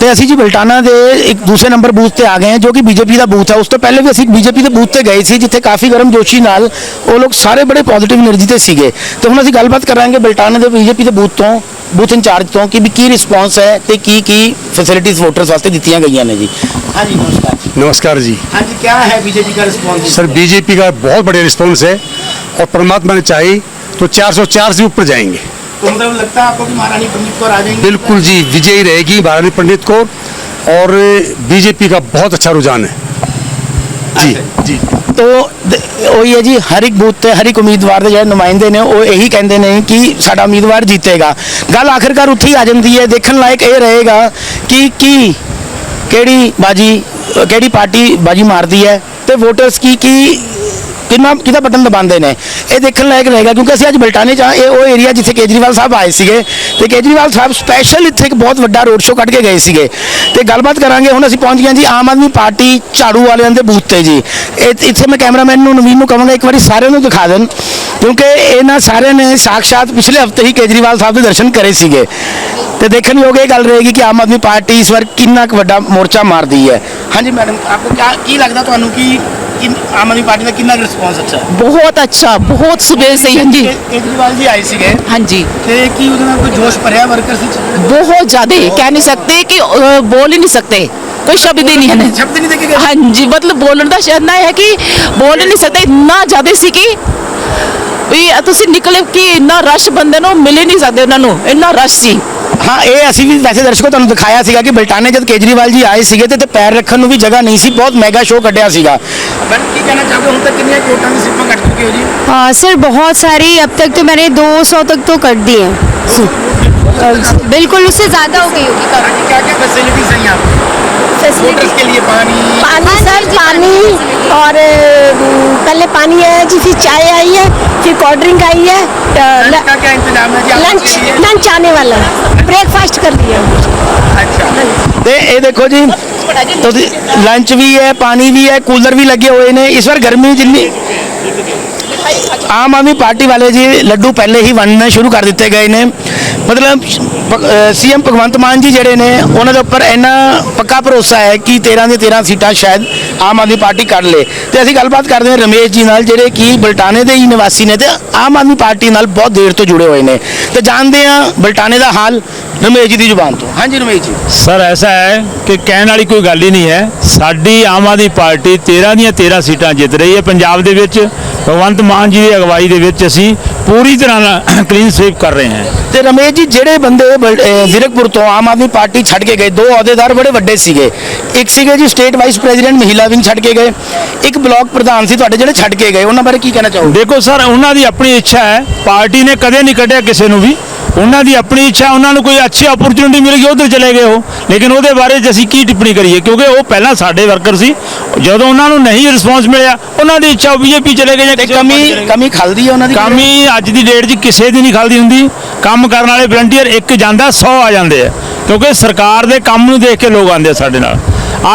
तो असी जी बल्टाना के एक दूसरे नंबर बूथ से आ गए हैं जो कि बीजेपी का बूथ है उस तो पहले भी असं बीजेपी के बूथ से गए थे जिते काफ़ी गर्म जोशी वो लोग सारे बड़े पॉजिटिव एनर्जी से सके तो हम अभी गलबात करा बल्टाना के बीजेपी के बूथ तो बूथ इंचार्ज तो कि भी की रिस्पोंस है तो की की फैसिलिटीज़ वोटर वास्ते दी गई ने जी हाँ जी नमस्कार जी हाँ जी क्या है बीजेपी का रिस्पोंस सर बीजेपी का बहुत बढ़िया रिस्पोंस है और परमात्मा ने चाहिए तो चार से ऊपर जाएँगे तो मतलब लगता है आपको कि महारानी पंडित कौर आ जाएंगी बिल्कुल जी विजयी रहेगी भारती पंडित को और बीजेपी का बहुत अच्छा रुझान है जी जी ਤੋ ਦ- ਉਹੀ ਹੈ ਜੀ ਹਰ ਇੱਕ ਬੂਥ ਤੇ ਹਰ ਇੱਕ ਉਮੀਦਵਾਰ ਦੇ ਜਿਹੜੇ ਨੁਮਾਇੰਦੇ ਨੇ ਉਹ ਇਹੀ ਕਹਿੰਦੇ ਨੇ ਕਿ ਸਾਡਾ ਉਮੀਦਵਾਰ ਜਿੱਤੇਗਾ ਗੱਲ ਆਖਿਰਕਾਰ ਉੱਥੇ ਹੀ ਆ ਜਾਂਦੀ ਹੈ ਦੇਖਣ ਲਾਇਕ ਇਹ ਰਹੇਗਾ ਕਿ ਕੀ ਕਿਹੜੀ ਬਾਜੀ ਅ, ਕਿਹੜੀ ਪਾਰਟੀ ਬਾਜੀ ਮਾਰਦੀ ਹੈ ਤੇ ਵੋਟਰਸ ਕੀ ਕੀ ਕਿੰਨਾ ਕਿਹਦਾ ਬਟਨ ਦਬਾਉਂਦੇ ਨੇ? ਇਹ ਦੇਖਣ ਲਾਇਕ ਰਹੇਗਾ ਕਿਉਂਕਿ ਅਸੀਂ ਅੱਜ ਬਲਟਾਨੇ ਚ ਹਾਂ ਇਹ ਉਹ ਏਰੀਆ ਜਿੱਥੇ ਕੇਜਰੀਵਾਲ ਸਾਹਿਬ ਆਏ ਸੀਗੇ। ਤੇ ਕੇਜਰੀਵਾਲ ਸਾਹਿਬ ਸਪੈਸ਼ਲ ਇੱਥੇ ਇੱਕ ਬਹੁਤ ਵੱਡਾ ਰੋਡ ਸ਼ੋਅ ਕੱਢ ਕੇ ਗਏ ਸੀਗੇ। ਤੇ ਗੱਲਬਾਤ ਕਰਾਂਗੇ, ਹੁਣ ਅਸੀਂ ਪਹੁੰਚ ਗਏ ਹਾਂ ਜੀ, ਆਮ ਆਦਮੀ ਪਾਰਟੀ ਝਾੜੂ ਵਾਲਿਆਂ ਦੇ ਬੂਥ ਤੇ ਜੀ। ਇਹ- ਇੱਥੇ ਮੈਂ ਕੈਮਰਾਮੈਨ ਨੂੰ, ਨਵੀਨ ਨੂੰ ਕਹਾਂਗਾ, ਇੱਕ ਵਾਰੀ ਸਾਰਿਆਂ ਨੂੰ ਦਿਖਾ ਦੇਣ। ਕਿਉਂਕਿ ਇਹਨਾਂ ਸਾਰਿਆਂ ਨੇ ਸਾਖਸ਼ਾਤ ਪਿਛਲੇ ਹਫ਼ਤੇ ਹੀ ਕੇਜਰੀਵਾਲ ਸਾਹਿਬ ਦੇ ਦਰਸ਼ਨ ਕਰੇ ਸੀਗੇ। ਤੇ ਦੇਖਣ ਯੋਗ ਇਹ ਗੱਲ ਰਹੇਗੀ ਕਿ ਆਮ ਆਦਮੀ ਪਾਰਟੀ ਇਸ ਵਾਰ ਕਿੰਨਾ ਕੁ ਵੱਡਾ ਮੋਰਚਾ ਮਾਰਦੀ ਹੈ। ਹਾਂਜੀ, ਮੈਡਮ, ਆਪਕੋ ਕਿਆ ਕੀ ਲੱਗਦਾ ਤੁਹਾਨੂੰ ਕਿ ਕਿ ਆਮ ਆਦਮੀ ਪਾਰਟੀ ਦਾ ਕਿੰਨਾ ਰਿਸਪੌਂਸ ਅੱਛਾ ਹੈ? ਬਹੁਤ ਅੱਛਾ ਬਹੁਤ ਸਵੇਰ ਸੇ ਹਾਂਜੀ ਕੇ- ਕੇਜਰੀਵਾਲ ਜੀ ਆਏ ਸੀਗੇ। ਹਾਂਜੀ। ਤੇ ਕੀ ਉਹਦੇ ਨਾਲ ਕੋਈ ਜੋਸ਼ ਭਰਿਆ ਵਰਕਰਸ ਵਿੱਚ ਸਕਦੇ ਕਿ ਅ, ਬੋਲ ਹੀ ਨਹੀਂ ਸ਼ਬਦ ਦੇਖੇ ਗਏ। ਜ਼ਿਆਦਾ ਸੀ ਕਿ ਵੀ ਤੁਸੀਂ ਨਿਕਲੇ ਕਿ ਇੰਨਾ ਰਸ਼ ਬੰਦੇ ਨੂੰ ਮਿਲ ਹੀ ਨਹੀਂ ਸਕਦੇ ਉਹਨਾਂ ਨੂੰ ਇੰਨਾ ਰਸ਼ ਸੀ। ਹਾਂ ਇਹ ਅਸੀਂ ਵੀ ਵੈਸੇ ਦਰਸ਼ਕੋ ਤੁਹਾਨੂੰ ਦਿਖਾਇਆ ਸੀਗਾ ਕਿ ਬਲਟਾਨੇ ਜਦ ਕੇਜਰੀਵਾਲ ਜੀ ਆਏ ਸੀਗੇ ਤੇ ਤੇ ਪੈਰ ਰੱਖਣ ਨੂੰ ਵੀ ਜਗ੍ਹਾ ਨਹੀਂ ਸੀ ਬਹੁਤ ਮੈਗਾ ਸ਼ੋਅ ਕੱਢਿਆ ਸੀਗਾ। ਮੈਡਮ ਕੀ ਕਹਿਣਾ ਚਾਹੋਗੇ? ਹੁਣ ਤੱਕ ਕਿੰਨੀਆਂ ਕੋਟਾਂ ਦੀ ਸਿੱਪਾਂ ਕੱਟ ਚੁੱਕੇ ਹੋ ਜੀ हाँ सर बहुत सारी अब तक तो मैंने 200 तक तो कर दी हैं बिल्कुल उससे ज़्यादा हो गई होगी आज क्या क्या फैसिलिटीज हैं यहाँ वोटर्स के लिए पानी पानी सर पानी और अम, पहले पानी आया जी फिर चाय आई है फिर कोल्ड ड्रिंक आई है लंच का क्या इंतजाम है जी आपके लंच लिए? लंच आने वाला है ब्रेकफास्ट कर दिया ਅੱਛਾ ਤੇ ਇਹ ਦੇਖੋ ਜੀ ਤੁਸੀਂ ਲੰਚ ਵੀ ਹੈ ਪਾਣੀ ਵੀ ਹੈ ਕੂਲਰ ਵੀ ਲੱਗੇ ਹੋਏ ਨੇ ਇਸ ਵਾਰ ਗਰਮੀ ਜਿੰਨੀ ਆਮ ਆਦਮੀ ਪਾਰਟੀ ਵਾਲੇ ਜੀ ਲੱਡੂ ਪਹਿਲੇ ਹੀ ਵੰਡਣੇ ਸ਼ੁਰੂ ਕਰ ਦਿੱਤੇ ਗਏ ਨੇ। ਮਤਲਬ ਸੀਐਮ ਭਗਵੰਤ ਮਾਨ ਜੀ ਜਿਹੜੇ ਨੇ, ਉਹਨਾਂ ਦੇ ਉੱਪਰ ਇੰਨਾ ਪੱਕਾ ਭਰੋਸਾ ਹੈ ਕਿ 13 ਦੇ 13 ਸੀਟਾਂ ਸ਼ਾਇਦ ਆਮ ਆਦਮੀ ਪਾਰਟੀ ਕਰ ਲੇ। ਤੇ ਅਸੀਂ ਗੱਲਬਾਤ ਕਰਦੇ ਹਾਂ ਰਮੇਸ਼ ਜੀ ਨਾਲ, ਜਿਹੜੇ ਕਿ ਬਲਟਾਣੇ ਦੇ ਹੀ ਨਿਵਾਸੀ ਨੇ ਤੇ ਆਮ ਆਦਮੀ ਪਾਰਟੀ ਨਾਲ ਬਹੁਤ ਦੇਰ ਤੋਂ ਜੁੜੇ ਹੋਏ ਨੇ। ਤੇ ਜਾਣਦੇ ਹਾਂ ਬਲਟਾਣੇ ਦਾ ਹਾਲ। ਰਮੇਸ਼ ਜੀ ਦੀ ਜ਼ੁਬਾਨ ਤੋਂ। ਹਾਂਜੀ ਰਮੇਸ਼ ਜੀ। ਸਰ ਐਸਾ ਹੈ ਕਿ ਕਹਿਣ ਵਾਲੀ ਕੋਈ ਗੱਲ ਹੀ ਨਹੀਂ ਹੈ। ਸਾਡੀ ਆਮ ਆਦਮੀ ਪਾਰਟੀ 13 ਦੀਆਂ 13 ਸੀਟਾਂ ਜਿੱਤ ਰਹੀ ਹੈ ਪੰਜਾਬ ਦੇ ਵਿੱਚ। ਭਗਵੰਤ ਮਾਨ ਜੀ ਦੀ ਅਗਵਾਈ ਦੇ ਵਿੱਚ ਅਸੀਂ ਪੂਰੀ ਤਰ੍ਹਾਂ ਨਾਲ ਕਲੀਨ ਸਵੀਪ ਕਰ ਰਹੇ ਹਾਂ। ਤੇ ਰਮੇਸ਼ ਜੀ ਜਿਹੜੇ ਬੰਦੇ ਜ਼ੀਰਕਪੁਰ ਤੋਂ ਆਮ ਆਦਮੀ ਪਾਰਟੀ ਛੱਡ ਕੇ ਗਏ ਦੋ ਅਹੁਦੇਦਾਰ ਬੜੇ ਵੱਡੇ ਸੀਗੇ। ਇੱਕ ਸੀਗੇ ਜੀ ਸਟੇਟ ਵਾਈਸ ਪ੍ਰੈਜ਼ੀਡੈਂਟ ਮਹਿਲਾ ਵਿੰਗ ਛੱਡ ਕੇ ਗਏ। ਇੱਕ ਬਲਾਕ ਪ੍ਰਧਾਨ ਸੀ ਤੁਹਾਡੇ ਜਿਹੜੇ ਛੱਡ ਕੇ ਗਏ। ਉਹਨਾਂ ਬਾਰੇ ਕੀ ਕਹਿਣਾ ਚਾਹੋਗੇ? ਦੇਖੋ ਸਰ ਉਹਨਾਂ ਦੀ ਆਪਣੀ ਇੱਛਾ ਹੈ। ਪਾਰਟੀ ਨੇ ਕਦੇ ਨਹੀਂ ਕੱਢਿਆ ਕਿਸੇ ਨੂੰ ਵੀ। ਉਹਨਾਂ ਦੀ ਆਪਣੀ ਇੱਛਾ ਉਹਨਾਂ ਨੂੰ ਕੋਈ ਅੱਛੀ ਓਪਰਚੁਨਿਟੀ ਮਿਲ ਗਈ ਉਧਰ ਚਲੇ ਗਏ ਉਹ। ਲੇਕਿਨ ਉਹਦੇ ਬਾਰੇ ਅਸੀਂ ਕੀ ਟਿੱਪਣੀ ਕਰੀਏ? ਕਿਉਂਕਿ ਉਹ ਪਹਿਲਾਂ ਸਾਡੇ ਵਰਕਰ ਸੀ। ਜਦੋਂ ਉਹਨਾਂ ਨੂੰ ਨਹੀਂ ਰਿਸਪੌਂਸ ਮਿਲਿਆ ਉਹਨਾਂ ਦੀ ਇੱਛਾ ਬੀਜੇਪੀ ਚਲੇ ਗਏ ਜਾਂ ਕਮੀ। ਕਮੀ ਖਲਦੀ ਹੈ ਉਹਨਾਂ ਦੀ? ਕਮੀ ਅੱਜ ਦੀ ਡੇਟ 'ਚ ਕਿਸੇ ਦੀ ਨਹੀਂ ਖਲਦੀ ਹੁੰਦੀ। ਕੰਮ ਕਰਨ ਵਾਲੇ ਵਲੰਟੀਅਰ ਇੱਕ ਜਾਂਦਾ 100 ਆ ਜਾਂਦੇ ਆ। ਕਿਉਂਕਿ ਸਰਕਾਰ ਦੇ ਕੰਮ ਨੂੰ ਦੇਖ ਕੇ ਲੋਕ ਆਉਂਦੇ ਆ ਸਾਡੇ ਨਾਲ।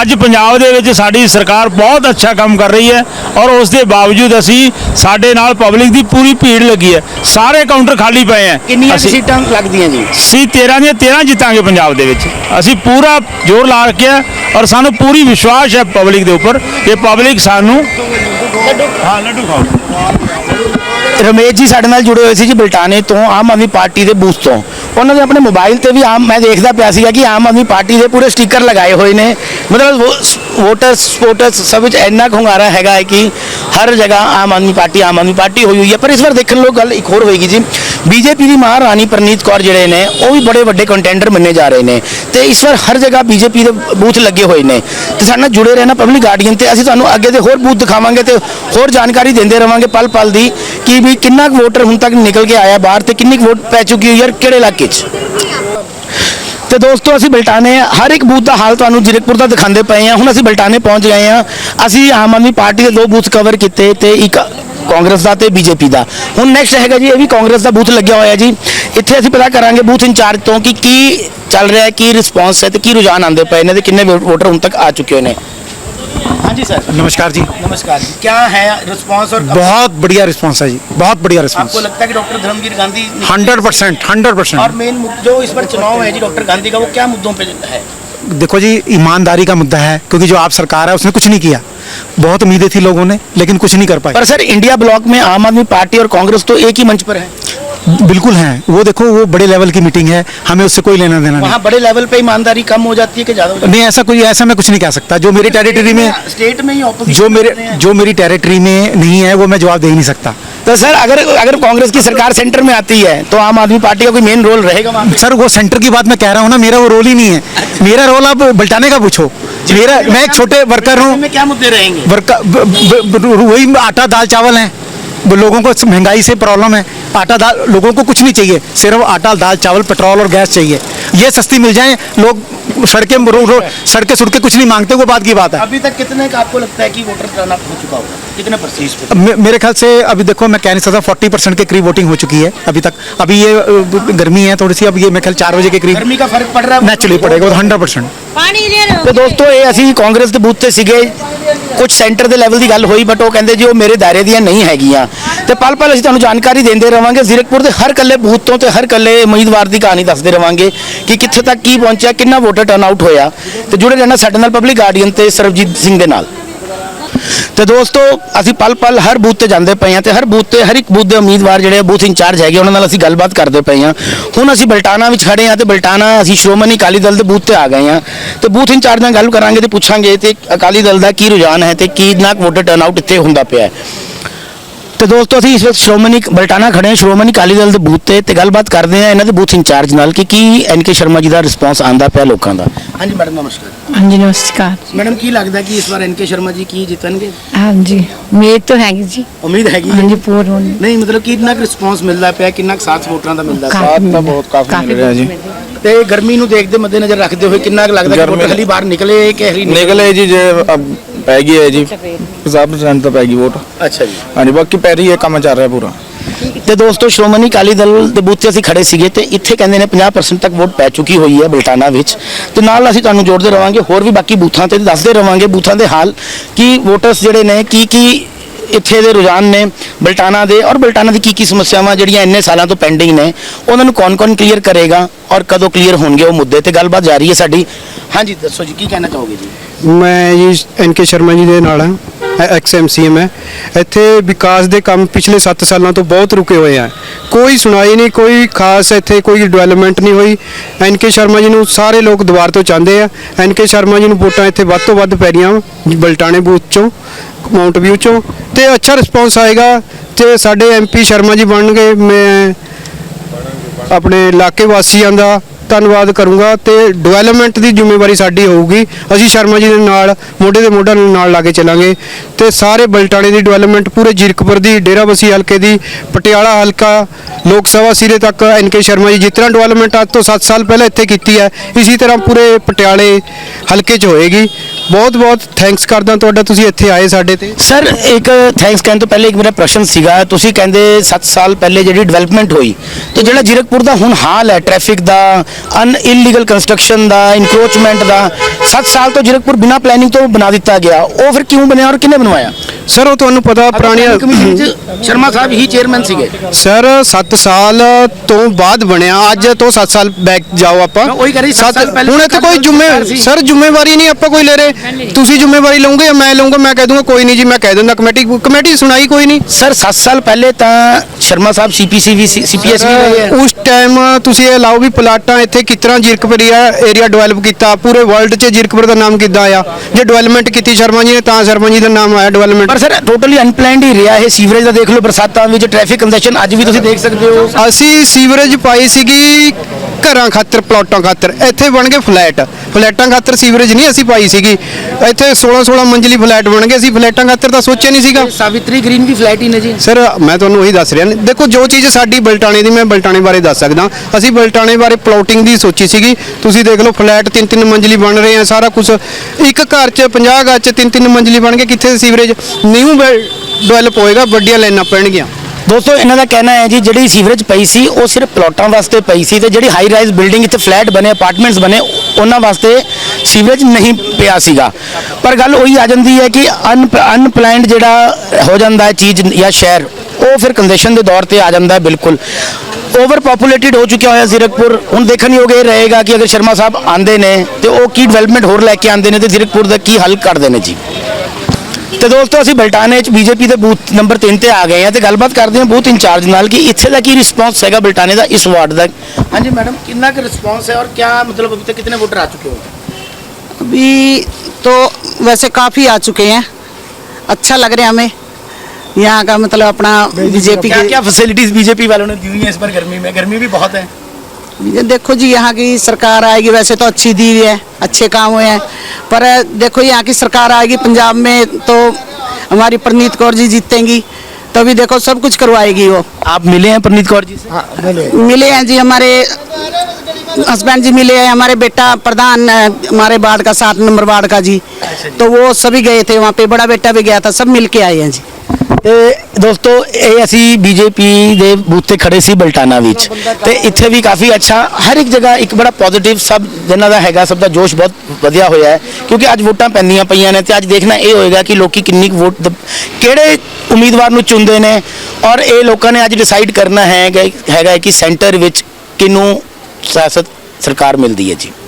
ਅੱਜ ਪੰਜਾਬ ਦੇ ਵਿੱਚ ਸਾਡੀ ਸਰਕਾਰ ਬਹੁਤ ਅੱਛਾ ਕੰਮ ਕਰ ਰਹੀ ਹੈ ਔਰ ਉਸ ਦੇ ਬਾਵਜੂਦ ਅਸੀਂ ਸਾਡੇ ਨਾਲ ਪਬਲਿਕ ਦੀ ਪੂਰੀ ਭੀੜ ਲੱਗੀ ਹੈ। ਸਾਰੇ ਕਾਊਂਟਰ ਖਾਲੀ ਪਏ ਆ ਕਿੰਨੀਆਂ ਕੁ ਅਸੀਂ ਸੀਟਾਂ ਲੱਗਦੀਆਂ ਜੀ? ਅਸੀਂ 13 ਦੀਆਂ 13 ਜਿੱਤਾਂਗੇ ਪੰਜਾਬ ਦੇ ਵਿੱਚ। ਅਸੀਂ ਪੂਰਾ ਜ਼ੋਰ ਲਾ ਰੱਖਿਆ ਔਰ ਸਾਨੂੰ ਪੂਰੀ ਵਿਸ਼ਵਾਸ ਹੈ ਪਬਲਿਕ ਦੇ ਉੱਪਰ ਕਿ ਪਬਲਿਕ ਸਾਨੂੰ ਹਾਂ ਲੱਡੂ ਖਾਓ। ਰਮੇਸ਼ ਜੀ ਸਾਡੇ ਨਾਲ ਜੁੜੇ ਹੋਏ ਸੀ ਜੀ ਬਲਟਾਨੇ ਤੋਂ, ਆਮ ਆਦਮੀ ਪਾਰਟੀ ਦੇ ਬੂਥ ਤੋਂ। ਉਹਨਾਂ ਦੇ ਆਪਣੇ ਮੋਬਾਈਲ ਤੇ ਵੀ ਆਮ, ਮੈਂ ਦੇਖਦਾ ਪਿਆ ਸੀਗਾ ਕਿ ਆਮ ਆਦਮੀ ਪਾਰਟੀ ਦੇ ਪੂਰੇ ਸਟicker ਲਗਾਏ ਹੋਏ ਨੇ। ਮਤਲਬ ਵੋਟਰਸ ਸਪੋਰਟਰਸ ਸਭ ਵਿੱਚ ਇੰਨਾ ਕੁ ਹੁੰਗਾਰਾ ਹੈਗਾ ਹੈ ਕਿ ਹਰ ਜਗ੍ਹਾ ਆਮ ਆਦਮੀ ਪਾਰਟੀ, ਆਮ ਆਦਮੀ ਪਾਰਟੀ ਹੋਈ ਹੋਈ ਹੈ। ਪਰ ਇਸ ਵਾਰ ਦੇਖਣ ਲੋਕ ਗੱਲ ਇੱਕ ਹੋਰ ਹੋਏਗੀ ਜੀ। ਬੀਜੇਪੀ ਦੀ ਮਹਾਰਾਣੀ ਪ੍ਰਨੀਤ ਕੌਰ ਜਿਹੜੇ ਨੇ, ਉਹ ਵੀ ਬੜੇ ਵੱਡੇ ਕੰਟੈਂਡਰ ਮੰਨੇ ਜਾ ਰਹੇ ਨੇ। ਤੇ ਇਸ ਵਾਰ ਹਰ ਜਗ੍ਹਾ ਬੀਜੇਪੀ ਦੇ ਬੂਥ ਲੱਗੇ ਹੋਏ ਨੇ। ਤੇ ਸਾਡੇ ਨਾਲ ਜੁੜੇ ਰਹਿਣਾ ਪਬਲਿਕ ਗਾਰਡੀਅਨ ਤੇ ਅਸੀਂ ਤੁਹਾਨੂੰ ਅੱਗੇ ਦੇ ਹੋਰ ਬੂਥ ਦਿਖਾਵਾਂਗੇ ਤੇ ਹੋਰ ਜਾਣਕਾਰੀ ਦਿੰਦੇ ਰਵਾਂਗੇ ਪਲ ਪਲ ਦੀ ਕਿ ਵੀ ਕਿੰਨਾ ਕੁ ਵੋਟਰ ਹੁਣ ਤੱਕ ਨਿਕਲ ਕੇ ਆਇਆ ਬਾਹਰ ਤੇ ਕਿੰਨੀ ਕੁ ਵੋਟ ਪੈ ਚੁੱਕੀ ਹੋਈ ਹੈ ਕਿਹੜੇ ਇਲਾਕੇ 'ਚ? ਤੇ ਦੋਸਤੋ, ਅਸੀਂ ਬਲਟਾਨੇ ਹਰ ਇੱਕ ਬੂਥ ਦਾ ਹਾਲ ਤੁਹਾਨੂੰ ਜ਼ਿਰਕਪੁਰ ਦਾ ਦਿਖਾਉਂਦੇ ਪਏ ਹਾਂ। ਹੁਣ ਅਸੀਂ ਬਲਟਾਨੇ ਪਹੁੰਚ ਗਏ ਹਾਂ। ਅਸੀਂ ਆਮ ਆਦਮੀ ਪਾਰਟੀ ਦੇ ਦੋ ਬੂਥ ਕਵਰ ਕੀਤੇ ਤੇ ਇੱਕ ਕਾਂਗਰਸ ਦਾ ਤੇ ਬੀਜੇਪੀ ਦਾ ਹੁਣ ਨੈਕਸਟ ਹੈਗਾ ਜੀ ਇਹ ਵੀ ਕਾਂਗਰਸ ਦਾ ਬੂਥ ਲੱਗਿਆ ਹੋਇਆ ਜੀ ਇੱਥੇ ਅਸੀਂ ਪਤਾ ਕਰਾਂਗੇ ਬੂਥ ਇੰਚਾਰਜ ਤੋਂ ਕਿ ਕੀ ਚੱਲ ਰਿਹਾ ਹੈ ਕੀ ਰਿਸਪੌਂਸ ਹੈ ਤੇ ਕੀ ਰੁਝਾਨ ਆਉਂਦੇ ਪਏ ਨੇ ਤੇ ਕਿੰਨੇ ਵੋਟਰ ਹੁਣ ਤੱਕ ਆ ਚੁੱਕੇ ਹੋਏ ਨੇ ਹਾਂਜੀ ਸਰ नमस्कार जी नमस्कार जी क्या है रिस्पांस और बहुत बढ़िया रिस्पॉन्स है जी बहुत बढ़िया आपको रिस्पॉन्स लगता है कि doctor Dharamvir Gandhi hundred percent hundred और परसेंट मेन जो इस बार चुनाव है जी डॉक्टर गांधी का वो क्या मुद्दों पे है देखो जी ईमानदारी का मुद्दा है क्योंकि जो आप सरकार है उसने कुछ नहीं किया बहुत उम्मीदें थी लोगों ने लेकिन कुछ नहीं कर पाए। पर सर इंडिया ब्लॉक में आम आदमी पार्टी और कांग्रेस तो एक ही मंच पर है। बिल्कुल हैं। वो देखो वो बड़े लेवल की मीटिंग है हमें उससे कोई लेना देना नहीं। वहाँ बड़े लेवल पे ईमानदारी कम हो जाती है कि ज़्यादा नहीं ऐसा कोई ऐसा मैं कुछ नहीं कह सकता। जो मेरी टेरिटरी में स्टेट में ही जो मेरे जो मेरी टेरिटरी में नहीं है वो मैं जवाब दे ही नहीं सकता। तो सर अगर अगर कांग्रेस की सरकार सेंटर में आती है तो आम आदमी पार्टी का कोई मेन रोल रहेगा सर वो सेंटर की बात मैं कह रहा हूँ ना मेरा वो रोल ही नहीं है। मेरा रोल आप बल्टाने का पूछो। मेरा मैं एक छोटे वर्कर हूँ। क्या मुद्दे रहेंगे? वर्कर वही आटा दाल चावल हैं। लोगों को महँगाई से प्रॉब्लम है। आटा दाल लोगों को कुछ नहीं चाहिए। सिर्फ़ आटा दाल चावल पेट्रोल और गैस चाहिए। ये सस्ती मिल जाए। लोग सड़कें रो, रो, सड़कें सुड़के कुछ नहीं मांगते वो बात की बात है। अभी तक कितने का आपको लगता है कि वोटर टर्नआउट हो चुका होगा? कितने परसेंट मे- मेरे ख्याल से अभी देखो मैं कह नहीं सकता फोर्टी परसेंट के करीब वोटिंग हो चुकी है अभी तक। अभी ये गर्मी है थोड़ी सी अब ये मेरे ख्याल चार बजे के करीब गर्मी का फ़र्क पड़ रहा है? नेचुरली पड़ेगा हंड्रेड परसेंट ਤੇ ਦੋਸਤੋ, ਇਹ ਅਸੀਂ ਕਾਂਗਰਸ ਦੇ ਬੂਥ ਤੇ ਸੀਗੇ। ਕੁਝ ਸੈਂਟਰ ਦੇ ਲੈਵਲ ਦੀ ਗੱਲ ਹੋਈ ਬਟ ਉਹ ਕਹਿੰਦੇ ਜੀ, ਉਹ ਮੇਰੇ ਦਾਇਰੇ ਦੀਆਂ ਨਹੀਂ ਹੈਗੀਆਂ। ਤੇ ਪਲ ਪਲ ਅਸੀਂ ਤੁਹਾਨੂੰ ਜਾਣਕਾਰੀ ਦਿੰਦੇ ਰਵਾਂਗੇ। ਜ਼ੀਰਕਪੁਰ ਦੇ ਹਰ ਕੱਲੇ ਬੂਥ ਤੋਂ ਤੇ ਹਰ ਕੱਲੇ ਉਮੀਦਵਾਰ ਦੀ ਕਹਾਣੀ ਦੱਸਦੇ ਰਵਾਂਗੇ ਕਿ ਕਿੱਥੇ ਤੱਕ ਕੀ ਪਹੁੰਚਿਆ, ਕਿੰਨਾ ਵੋਟਰ ਟਰਨ ਆਊਟ ਹੋਇਆ। ਤੇ ਜੁੜੇ ਰਹਿਣਾ ਸਾਡੇ ਨਾਲ ਪਬਲਿਕ ਗਾਰਡੀਅਨ ਤੇ ਸਰਬਜੀਤ ਸਿੰਘ ਦੇ ਨਾਲ। ਤੇ ਦੋਸਤੋ, ਅਸੀਂ ਪਲ ਪਲ ਹਰ ਬੂਥ ਤੇ ਜਾਂਦੇ ਪਏ ਹਾਂ ਤੇ ਹਰ ਬੂਥ ਤੇ ਹਰ ਇੱਕ ਬੂਥ ਦੇ ਉਮੀਦਵਾਰ ਜਿਹੜੇ ਬੂਥ ਇੰਚਾਰਜ ਹੈਗੇ ਉਹਨਾਂ ਨਾਲ ਅਸੀਂ ਗੱਲਬਾਤ ਕਰਦੇ ਪਏ ਹਾਂ। ਹੁਣ ਅਸੀਂ ਬਲਟਾਣਾ ਵਿੱਚ ਖੜੇ ਹਾਂ ਤੇ ਬਲਟਾਣਾ, ਅਸੀਂ ਸ਼੍ਰੋਮਣੀ ਅਕਾਲੀ ਦਲ ਦੇ ਬੂਥ ਤੇ ਆ ਗਏ ਹਾਂ। ਤੇ ਬੂਥ ਇੰਚਾਰਜ ਨਾਲ ਗੱਲ ਕਰਾਂਗੇ ਤੇ ਪੁੱਛਾਂਗੇ ਤੇ ਅਕਾਲੀ ਦਲ ਦਾ ਕੀ ਰੁਝਾਨ ਹੈ ਤੇ ਕਿੰਨਾ ਨਾ ਵੋਟਰ ਟਰਨ ਆਊਟ ਇੱਥੇ ਹੁੰਦਾ ਪਿਆ ਤੇ ਦੋਸਤੋ ਅਸੀਂ ਇਸ ਵਕਤ ਸ਼੍ਰੋਮਣੀ ਬਲਟਾਣਾ ਖੜੇ ਹਾਂ। ਸ਼੍ਰੋਮਣੀ ਅਕਾਲੀ ਦਲ ਦੇ ਬੂਥ ਤੇ ਤੇ ਗੱਲਬਾਤ ਕਰਦੇ ਹਾਂ ਇਹਨਾਂ ਦੇ ਬੂਥ ਇੰਚਾਰਜ ਨਾਲ ਕਿ ਕੀ ਐਨ ਕੇ ਸ਼ਰਮਾ ਜੀ ਦਾ ਰਿਸਪੌਂਸ ਆਂਦਾ ਪਿਆ ਲੋਕਾਂ ਦਾ। ਹਾਂਜੀ ਮੈਡਮ ਨਮਸਕਾਰ। ਹਾਂਜੀ ਨਮਸਕਾਰ। ਮੈਡਮ ਕੀ ਲੱਗਦਾ ਕਿ ਇਸ ਵਾਰ ਐਨ ਕੇ ਸ਼ਰਮਾ ਜੀ ਕੀ ਜਿੱਤਣਗੇ? ਹਾਂਜੀ ਉਮੀਦ ਤਾਂ ਹੈਗੀ ਜੀ। ਉਮੀਦ ਹੈਗੀ ਹੈ? ਹਾਂਜੀ ਪੂਰਨ ਨਹੀਂ ਮਤਲਬ ਕਿੰਨਾ ਕੁ ਰਿਸਪੌਂਸ ਮਿਲਦਾ ਪਿਆ ਕਿੰਨਾ ਕੁ ਸਾਥ ਵੋਟਰਾਂ ਦਾ ਮਿਲਦਾ ਪਿਆ? ਕਾਫੀ ਤਾਂ ਬਹੁਤ ਕਾਫੀ ਮਿਲ ਰਿਹਾ ਜੀ। ਤੇ ਗਰਮੀ ਨੂੰ ਦੇਖਦੇ ਮੱਦੇ ਨਜ਼ਰ ਰੱਖਦੇ ਹੋਏ ਕਿੰਨਾ ਕੁ ਲੱਗਦਾ ਕਿ ਵੋਟ ਹਲੀ ਬਾਹਰ ਨਿਕਲੇ ਕਿ ਹਲੀ ਨਿਕਲੇ ਜੀ ਜੇ ਅਬ ਪੈ ਗਈ ਹੈ ਜੀ। 50% ਤਾਂ ਪੈ ਗਈ ਵੋਟ। ਅੱਛਾ ਜੀ। ਹਾਂਜੀ ਬਾਕੀ ਪੈ ਰਹੀ ਹੈ ਕੰਮ ਚੱਲ ਰਿਹਾ ਪੂਰਾ। ਤੇ ਦੋਸਤੋ ਸ਼੍ਰੋਮਣੀ ਅਕਾਲੀ ਦਲ ਦੇ ਬੂਥ ਤੇ ਅਸੀਂ ਖੜੇ ਸੀਗੇ ਤੇ ਇੱਥੇ ਕਹਿੰਦੇ ਨੇ 50% ਤੱਕ ਵੋਟ ਪੈ ਚੁੱਕੀ ਹੋਈ ਹੈ ਬਲਟਾਣਾ ਵਿੱਚ। ਤੇ ਨਾਲ ਅਸੀਂ ਤੁਹਾਨੂੰ ਜੋੜਦੇ ਰਵਾਂਗੇ ਹੋਰ ਵੀ ਬਾਕੀ ਬੂਥਾਂ ਤੇ ਦੱਸਦੇ ਰਵਾਂਗੇ ਬੂਥਾਂ ਦੇ ਹਾਲ। ਕਿ ਵੋਟਰਸ ਜਿਹੜੇ ਨੇ ਕੀ ਕੀ ਇੱਥੇ ਦੇ ਰੁਝਾਨ ਨੇ ਬਲਟਾਣਾ ਦੇ, ਔਰ ਬਲਟਾਣਾ ਦੀ ਕੀ ਕੀ ਸਮੱਸਿਆਵਾਂ ਜਿਹੜੀਆਂ ਇੰਨੇ ਸਾਲਾਂ ਤੋਂ ਪੈਂਡਿੰਗ ਨੇ, ਉਹਨਾਂ ਨੂੰ ਕੌਣ-ਕੌਣ ਕਲੀਅਰ ਕਰੇਗਾ ਔਰ ਕਦੋਂ ਕਲੀਅਰ ਹੋਣਗੇ ਉਹ ਮੁੱਦੇ ਤੇ ਗੱਲਬਾਤ ਜਾਰੀ ਹੈ ਸਾਡੀ। ਹਾਂਜੀ, ਦੱਸੋ ਜੀ, ਕੀ ਕਹਿਣਾ ਚਾਹੋਗੇ ਜੀ? ਮੈਂ ਜੀ ਐਨ ਕੇ ਸ਼ਰਮਾ ਜੀ ਦੇ ਨਾਲ ਹਾਂ ਐਕਸ ਐਮਸੀਐਮ ਹੈ। ਇੱਥੇ ਵਿਕਾਸ ਦੇ ਕੰਮ ਪਿਛਲੇ 7 ਸਾਲਾਂ ਤੋਂ ਬਹੁਤ ਰੁਕੇ ਹੋਏ ਆ। ਕੋਈ ਸੁਣਾਈ ਨਹੀਂ, ਕੋਈ ਖਾਸ ਇੱਥੇ ਕੋਈ ਡਿਵੈਲਪਮੈਂਟ ਨਹੀਂ ਹੋਈ। ਐਨ ਕੇ ਸ਼ਰਮਾ ਜੀ ਨੂੰ ਸਾਰੇ ਲੋਕ ਦੁਬਾਰ ਤੋਂ ਚਾਹੁੰਦੇ ਆ। ਐਨ ਕੇ ਸ਼ਰਮਾ ਜੀ ਨੂੰ ਵੋਟਾਂ ਇੱਥੇ ਵੱਧ ਤੋਂ ਵੱਧ ਪੈ ਰਹੀਆਂ ਬਲਟਾਣੇ ਬੂਥ ਚੋਂ। ਮਾਊਂਟ ਵਿਊ ਚੋਂ ਤੇ ਅੱਛਾ ਰਿਸਪੌਂਸ ਆਏਗਾ ਤੇ ਸਾਡੇ ਐਮਪੀ ਸ਼ਰਮਾ ਜੀ ਬਣਨਗੇ, ਮੈਂ ਆਪਣੇ ਇਲਾਕੇ ਵਾਸੀਆਂ ਦਾ ਧੰਨਵਾਦ ਕਰੂੰਗਾ ਤੇ ਡਿਵੈਲਪਮੈਂਟ ਦੀ ਜ਼ਿੰਮੇਵਾਰੀ ਸਾਡੀ ਹੋਊਗੀ। ਅਸੀਂ ਸ਼ਰਮਾ ਜੀ ਦੇ ਨਾਲ, ਮੋਢੇ ਦੇ ਮੋਢਾ ਨਾਲ ਲਾ ਕੇ ਚੱਲਾਂਗੇ। ਤੇ ਸਾਰੇ ਬਲਟਾਣੇ ਦੀ ਡਿਵੈਲਪਮੈਂਟ ਪੂਰੇ ਜੀਰਕਪੁਰ ਦੀ, ਡੇਰਾਬੱਸੀ ਹਲਕੇ ਦੀ, ਪਟਿਆਲਾ ਹਲਕਾ, ਲੋਕ ਸਭਾ ਸਿਰੇ ਤੱਕ ਐਨ ਕੇ ਸ਼ਰਮਾ ਜੀ, ਜਿਸ ਤਰ੍ਹਾਂ ਡਿਵੈਲਪਮੈਂਟ ਅੱਜ ਤੋਂ 7 ਸਾਲ ਪਹਿਲਾਂ ਇੱਥੇ ਕੀਤੀ ਹੈ, ਇਸੇ ਤਰ੍ਹਾਂ ਪੂਰੇ ਪਟਿਆਲੇ ਹਲਕੇ 'ਚ ਹੋਏਗੀ। ਬਹੁਤ ਬਹੁਤ ਥੈਂਕਸ ਕਰਦਾ ਤੁਹਾਡਾ, ਤੁਸੀਂ ਇੱਥੇ ਆਏ ਸਾਡੇ ਤੇ। ਸਰ ਇੱਕ ਥੈਂਕਸ ਕਹਿਣ ਤੋਂ ਪਹਿਲੇ ਇੱਕ ਮੇਰਾ ਪ੍ਰਸ਼ਨ ਸੀਗਾ, ਤੁਸੀਂ ਕਹਿੰਦੇ 7 ਸਾਲ ਪਹਿਲੇ ਜਿਹੜੀ ਡਿਵੈਲਪਮੈਂਟ ਹੋਈ, ਤੇ ਜਿਹੜਾ ਜੀਰਕਪੁਰ ਦਾ ਹੁਣ ਹਾਲ ਹੈ ਟ੍ਰੈਫਿਕ ਦਾ ਅਨ ਇਲੀਗਲ ਕੰਸਟਰਕਸ਼ਨ ਦਾ ਇਨਕਰੋਚਮੈਂਟ ਦਾ 7 ਸਾਲ ਤੋਂ ਜੀਰਕਪੁਰ ਬਿਨਾ ਪਲੈਨਿੰਗ ਤੋਂ ਬਣਾ ਦਿੱਤਾ ਗਿਆ। ਉਹ ਫਿਰ ਕਿਉਂ ਬਣਿਆ ਔਰ ਕਿਹਨੇ ਬਣਵਾਇਆ? ਸਰ ਉਹ ਤੁਹਾਨੂੰ ਪਤਾ ਪੁਰਾਣੀਆਂ ਸ਼ਰਮਾ ਸਾਹਿਬ ਹੀ ਚੇਅਰਮੈਨ ਸੀਗੇ। ਸਰ 7 ਸਾਲ ਤੋਂ ਬਾਅਦ ਬਣਿਆ। ਅੱਜ ਤੋਂ 7 ਸਾਲ ਬੈਕ ਜਾਓ ਆਪਾਂ। ਉਹੀ ਸੱਤ ਸੱਤ- ਸਾਲ ਪਹਿਲੇ ਹੁਣ ਇੱਥੇ ਕੋਈ ਜ਼ਿੰਮੇ। ਸਰ ਜ਼ਿੰਮੇਵਾਰੀ ਨਹੀਂ ਆਪਾਂ ਕੋਈ ਲੈ ਰਹੇ। ਤੁਸੀਂ ਜ਼ਿੰਮੇਵਾਰੀ ਲਓਗੇ ਜਾਂ ਮੈਂ ਲਊਂਗਾ ਮੈਂ ਕਹਿ ਦੂੰਗਾ ਕੋਈ ਨਹੀਂ ਜੀ ਮੈਂ ਕਹਿ ਦਿੰਦਾ ਕਮੇਟੀ ਕਮੇਟੀ ਸੁਣਾਈ ਕੋਈ ਨਹੀਂ। ਸਰ 7 ਸਾਲ ਪਹਿਲੇ ਤਾਂ ਸ਼ਰਮਾ ਸਾਹਿਬ ਸੀਪੀਸੀ ਵੀ ਸੀਪੀਐਸ ਵੀ ਰਹੇ ਹੈ। ਉਸ ਟਾਈਮ ਤੁਸੀਂ ਇਹ ਲਾਓ ਵੀ ਪਲਾਟਾਂ ਇੱਥੇ ਕਿਸ ਤਰ੍ਹਾਂ ਜੀਰਕਪੁਰ ਏਰੀਆ ਡਿਵੈਲਪ ਕੀਤਾ ਪੂਰੇ ਵਰਲਡ 'ਚ ਜੀਰਕਪੁਰ ਦਾ ਨਾਮ ਕਿੱਦਾਂ ਆਇਆ? ਜੇ ਡਿਵੈਲਪਮੈਂਟ ਕੀਤੀ ਸ਼ਰਮਾ ਜੀ ਨੇ ਤਾਂ ਸ਼ਰਮਾ ਜੀ ਦਾ ਨਾਮ ਆਇਆ ਡਿਵੈਲਪਮੈਂਟ ਪਰ ਸਰ ਟੋਟਲੀ ਅਨਪਲੈਨਡ ਹੀ ਰਿਹਾ ਇਹ ਸੀਵਰੇਜ ਦਾ ਦੇਖ ਲਓ ਬਰਸਾਤਾਂ ਵਿੱਚ ਟ੍ਰੈਫਿਕ ਕੰਜੈਸ਼ਨ ਅੱਜ ਵੀ ਤੁਸੀਂ ਦੇਖ ਸਕਦੇ ਹੋ। ਅਸੀਂ ਸੀਵਰੇਜ ਪਾਈ ਸੀਗੀ ਘਰਾਂ ਖਾਤਰ ਪਲਾਟਾਂ ਖਾਤਰ ਇੱਥੇ ਬਣ ਗਏ ਫਲੈਟ। ਫਲੈਟਾਂ ਖਾਤਰ ਸੀਵਰੇਜ ਨਹੀਂ ਅਸੀਂ ਪਾਈ ਸੀਗੀ। ਇੱਥੇ 16 16 ਮੰਜ਼ਲੀ ਫਲੈਟ ਬਣ ਗਏ ਅਸੀਂ ਫਲੈਟਾਂ ਖਾਤਰ ਤਾਂ ਸੋਚਿਆ ਨਹੀਂ ਸੀਗਾ। ਸਾਵਿਤਰੀ ਗ੍ਰੀਨ ਵੀ ਫਲੈਟ ਹੀ ਨੇ ਜੀ। ਸਰ ਮੈਂ ਤੁਹਾਨੂੰ ਉਹੀ ਦੱਸ ਰਿਹਾ। ਦੇਖੋ ਜੋ ਚੀਜ਼ ਸਾਡੀ ਬਲਟਾਣੇ ਦੀ ਮੈਂ ਬਲਟਾਣੇ ਬਾਰੇ ਦੱਸ ਸਕਦਾ। ਅਸੀਂ ਬਲਟਾਣੇ ਬਾਰੇ ਪਲੋਟਿੰਗ ਦੀ ਸੋਚੀ ਸੀਗੀ। ਤੁਸੀਂ ਦੇਖ ਲਓ ਫਲੈਟ ਤਿੰਨ ਤਿੰਨ ਮੰਜ਼ਲੀ ਬਣ ਰਹੇ ਆ ਸਾਰਾ ਕੁਝ ਇੱਕ ਘਰ 'ਚ 50 ਘਰ 'ਚ ਤਿੰਨ ਤਿੰਨ ਮੰਜ਼ਲੀ ਬਣ ਕੇ ਕਿੱਥੇ ਸੀਵਰੇਜ? ਨਿਊ ਡਿਵੈਲਪ ਹੋਏਗਾ ਵੱਡੀਆਂ ਲਾਈਨਾਂ ਪੈਣਗੀਆਂ। ਦੋਸਤੋ, ਇਹਨਾਂ ਦਾ ਕਹਿਣਾ ਹੈ ਜੀ, ਜਿਹੜੀ ਸੀਵਰੇਜ ਪਈ ਸੀ, ਉਹ ਸਿਰਫ ਪਲਾਟਾਂ ਵਾਸਤੇ ਪਈ ਸੀ ਤੇ ਜਿਹੜੀ ਹਾਈ ਰਾਈਜ਼ ਬਿਲਡਿੰਗ ਇੱਥੇ ਫਲੈਟ ਬਣੇ ਅਪਾਰਟਮੈਂਟਸ ਬਣੇ, ਉਹਨਾਂ ਵਾਸਤੇ ਸੀਵਰੇਜ ਨਹੀਂ ਪਿਆ ਸੀਗਾ। ਪਰ ਗੱਲ ਉਹੀ ਆ ਜਾਂਦੀ ਹੈ ਕਿ ਅਨ ਅਨਪਲਾਨਡ ਜਿਹੜਾ ਹੋ ਜਾਂਦਾ ਹੈ ਚੀਜ਼ ਜਾਂ ਸ਼ਹਿਰ, ਉਹ ਫਿਰ ਕੰਡੀਸ਼ਨ ਦੇ ਦੌਰ ਤੇ ਆ ਜਾਂਦਾ ਬਿਲਕੁਲ। ਓਵਰ ਪੋਪੂਲੇਟਿਡ ਹੋ ਚੁੱਕਿਆ ਹੋਇਆ ਜ਼ੀਰਕਪੁਰ ਹੁਣ ਦੇਖਣ ਯੋਗ ਇਹ ਰਹੇਗਾ ਕਿ ਅਗਰ ਸ਼ਰਮਾ ਸਾਹਿਬ ਆਂਦੇ ਨੇ ਤੇ ਉਹ ਕੀ ਡਿਵੈਲਪਮੈਂਟ ਹੋਰ ਲੈ ਕੇ ਆਂਦੇ ਨੇ ਤੇ ਜ਼ੀਰਕਪੁਰ ਦਾ ਕੀ ਹੱਲ ਕਰਦੇ ਨੇ ਜੀ। ਤੇ ਦੋਸਤੋ ਅਸੀਂ ਬਲਟਾਨੇ ਚ ਬੀਜੇਪੀ ਦੇ ਬੂਥ ਨੰਬਰ 3 ਤੇ ਆ ਗਏ ਹਾਂ ਤੇ ਗੱਲਬਾਤ ਕਰਦੇ ਹਾਂ ਬੂਥ ਇੰਚਾਰਜ ਨਾਲ ਕਿ ਇੱਥੇ ਦਾ ਕੀ ਰਿਸਪੌਂਸ ਹੈਗਾ ਬਲਟਾਨੇ ਦਾ ਇਸ ਵਾਰਡ ਦਾ ਹਾਂਜੀ ਮੈਡਮ ਕਿੰਨਾ ਕੁ ਰਿਸਪੌਂਸ ਹੈ ਔਰ ਕੀ मतलब अभी तक कितने वोटर आ चुके हो अभी तो वैसे काफ़ी आ चुके हैं अच्छा लग रहा है हमें यहाँ का मतलब अपना बीजेपी क्या के क्या फैसिलिटीज बीजेपी वालों ने दी हुई है इस बार गर्मी में गर्मी भी बहुत है ये देखो जी यहाँ की सरकार आएगी वैसे तो अच्छी दी हुई है अच्छे काम हुए हैं। पर देखो यहाँ की सरकार आएगी पंजाब में तो हमारी प्रनीत कौर जी जीतेंगी तो अभी देखो सब कुछ करवाएगी वो। आप मिले हैं प्रनीत कौर जी से? मिले हैं। जी हमारे हस्बैंड जी मिले हैं हमारे बेटा प्रधान हमारे वार्ड का सात नंबर वार्ड का जी। तो वो सभी गए थे वहाँ पे बड़ा बेटा भी गया था सब मिल के आए हैं जी। ਤੇ ਦੋਸਤੋ ਇਹ ਅਸੀਂ ਬੀਜੇਪੀ ਦੇ ਬੂਥ ਤੇ ਖੜੇ ਸੀ ਬਲਟਾਨਾ ਵਿੱਚ। ਤੇ ਇੱਥੇ ਵੀ ਕਾਫੀ ਅੱਛਾ ਹਰ ਇੱਕ ਜਗ੍ਹਾ ਇੱਕ ਬੜਾ ਪੋਜ਼ਿਟਿਵ ਸਭ ਜਿਨ੍ਹਾਂ ਦਾ ਹੈਗਾ ਸਭ ਦਾ ਜੋਸ਼ ਬਹੁਤ ਵਧੀਆ ਹੋਇਆ ਹੈ। ਕਿਉਂਕਿ ਅੱਜ ਵੋਟਾਂ ਪੈਂਦੀਆਂ ਪਈਆਂ ਨੇ ਤੇ ਅੱਜ ਦੇਖਣਾ ਇਹ ਹੋਏਗਾ ਕਿ ਲੋਕੀ ਕਿੰਨੀ ਵੋਟ ਕਿਹੜੇ ਉਮੀਦਵਾਰ ਨੂੰ ਚੁਣਦੇ ਨੇ ਔਰ ਇਹ ਲੋਕਾਂ ਨੇ ਅੱਜ ਡਿਸਾਈਡ ਕਰਨਾ ਹੈ ਹੈਗਾ ਕਿ ਸੈਂਟਰ ਵਿੱਚ ਕਿਹਨੂੰ ਸਿਆਸਤ ਸਰਕਾਰ ਮਿਲਦੀ ਹੈ ਜੀ।